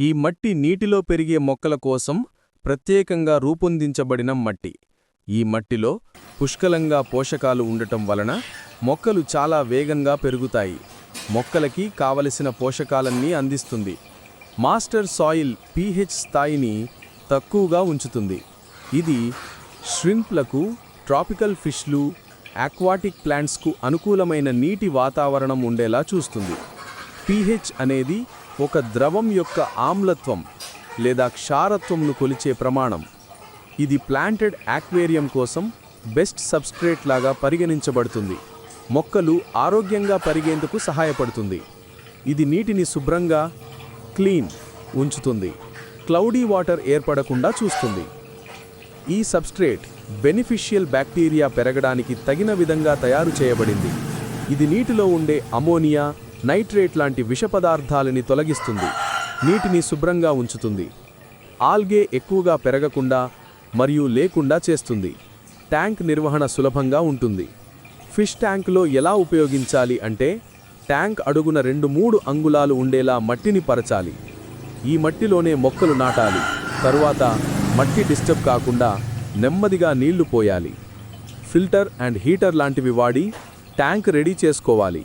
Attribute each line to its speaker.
Speaker 1: ఈ మట్టి నీటిలో పెరిగే మొక్కల కోసం ప్రత్యేకంగా రూపొందించబడిన మట్టి. ఈ మట్టిలో పుష్కలంగా పోషకాలు ఉండటం వలన మొక్కలు చాలా వేగంగా పెరుగుతాయి. మొక్కలకి కావలసిన పోషకాలన్నీ అందిస్తుంది. మాస్టర్ సాయిల్ పీహెచ్ స్థాయిని తక్కువగా ఉంచుతుంది. ఇది ష్రింప్లకు ట్రాపికల్ ఫిష్లు ఆక్వాటిక్ ప్లాంట్స్కు అనుకూలమైన నీటి వాతావరణం ఉండేలా చూస్తుంది. పీహెచ్ అనేది ఒక ద్రవం యొక్క ఆమ్లత్వం లేదా క్షారత్వంను కొలిచే ప్రమాణం. ఇది ప్లాంటెడ్ ఆక్వేరియం కోసం బెస్ట్ సబ్స్ట్రేట్ లాగా పరిగణించబడుతుంది. మొక్కలు ఆరోగ్యంగా పెరిగేందుకు సహాయపడుతుంది. ఇది నీటిని శుభ్రంగా క్లీన్ ఉంచుతుంది. క్లౌడీ వాటర్ ఏర్పడకుండా చూస్తుంది. ఈ సబ్స్ట్రేట్ బెనిఫిషియల్ బ్యాక్టీరియా పెరగడానికి తగిన విధంగా తయారు చేయబడింది. ఇది నీటిలో ఉండే అమోనియా నైట్రేట్ లాంటి విష పదార్థాలని తొలగిస్తుంది. నీటిని శుభ్రంగా ఉంచుతుంది. ఆల్గే ఎక్కువగా పెరగకుండా మరియు లేకుండా చేస్తుంది. ట్యాంక్ నిర్వహణ సులభంగా ఉంటుంది. ఫిష్ ట్యాంక్లో ఎలా ఉపయోగించాలి అంటే ట్యాంక్ అడుగున రెండు మూడు అంగుళాలు ఉండేలా మట్టిని పరచాలి. ఈ మట్టిలోనే మొక్కలు నాటాలి. తరువాత మట్టి డిస్టర్బ్ కాకుండా నెమ్మదిగా నీళ్ళు పోయాలి. ఫిల్టర్ అండ్ హీటర్ లాంటివి వాడి ట్యాంక్ రెడీ చేసుకోవాలి.